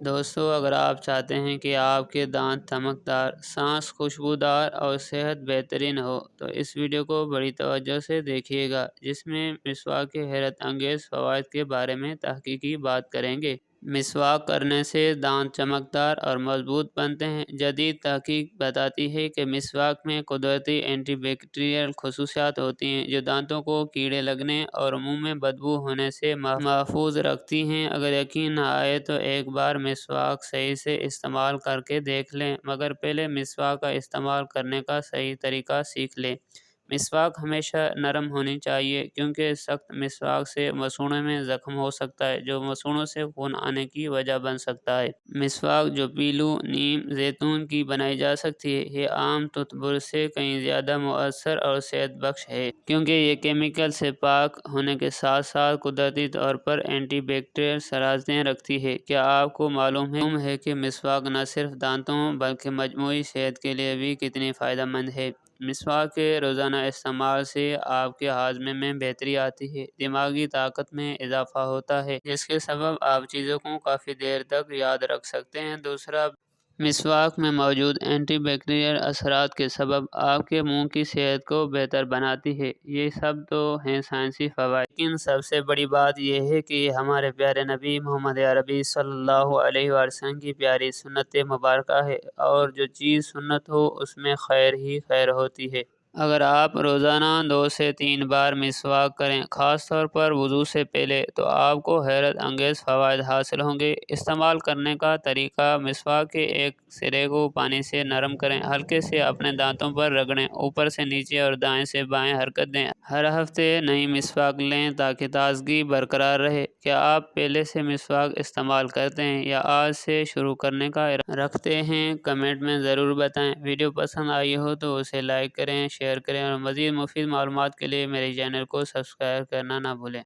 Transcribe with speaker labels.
Speaker 1: دوستو، اگر آپ چاہتے ہیں کہ آپ کے دانت چمکدار، سانس خوشبودار اور صحت بہترین ہو، تو اس ویڈیو کو بڑی توجہ سے دیکھیے گا، جس میں مسواک کے حیرت انگیز فوائد کے بارے میں تحقیقی بات کریں گے۔ مسواک کرنے سے دانت چمکدار اور مضبوط بنتے ہیں۔ جدید تحقیق بتاتی ہے کہ مسواک میں قدرتی اینٹی بیکٹیریل خصوصیات ہوتی ہیں جو دانتوں کو کیڑے لگنے اور منہ میں بدبو ہونے سے محفوظ رکھتی ہیں۔ اگر یقین نہ آئے تو ایک بار مسواک صحیح سے استعمال کر کے دیکھ لیں، مگر پہلے مسواک کا استعمال کرنے کا صحیح طریقہ سیکھ لیں۔ مسواک ہمیشہ نرم ہونی چاہیے، کیونکہ سخت مسواک سے مسوڑوں میں زخم ہو سکتا ہے، جو مسوڑوں سے خون آنے کی وجہ بن سکتا ہے۔ مسواک جو پیلو، نیم، زیتون کی بنائی جا سکتی ہے، یہ عام ٹوتھ برش سے کہیں زیادہ مؤثر اور صحت بخش ہے۔ کیونکہ یہ کیمیکل سے پاک ہونے کے ساتھ ساتھ قدرتی طور پر اینٹی بیکٹیریل صلاحیتیں رکھتی ہے۔ کیا آپ کو معلوم ہے کہ مسواک نہ صرف دانتوں بلکہ مجموعی صحت کے لیے بھی کتنی فائدہ مند ہے۔ مسواک کے روزانہ استعمال سے آپ کے ہاضمے میں بہتری آتی ہے۔ دماغی طاقت میں اضافہ ہوتا ہے، جس کے سبب آپ چیزوں کو کافی دیر تک یاد رکھ سکتے ہیں۔ دوسرا مسواک میں موجود اینٹی بیکٹیریل اثرات کے سبب آپ کے منہ کی صحت کو بہتر بناتی ہے۔ یہ سب تو ہیں سائنسی فوائد۔ لیکن سب سے بڑی بات یہ ہے کہ ہمارے پیارے نبی محمد عربی صلی اللہ علیہ وسلم کی پیاری سنت مبارکہ ہے اور جو چیز سنت ہو اس میں خیر ہی خیر ہوتی ہے۔ اگر آپ روزانہ دو سے تین بار مسواک کریں، خاص طور پر وضو سے پہلے، تو آپ کو حیرت انگیز فوائد حاصل ہوں گے۔ استعمال کرنے کا طریقہ، مسواک کے ایک سرے کو پانی سے نرم کریں، ہلکے سے اپنے دانتوں پر رگڑیں، اوپر سے نیچے اور دائیں سے بائیں حرکت دیں۔ ہر ہفتے نئی مسواک لیں تاکہ تازگی برقرار رہے۔ کیا آپ پہلے سے مسواک استعمال کرتے ہیں یا آج سے شروع کرنے کا رکھتے ہیں؟ کمنٹ میں ضرور بتائیں۔ ویڈیو پسند آئی ہو تو اسے لائک کریں شیئر کریں اور مزید مفید معلومات کے لیے میرے چینل کو سبسکرائب کرنا نہ بھولیں۔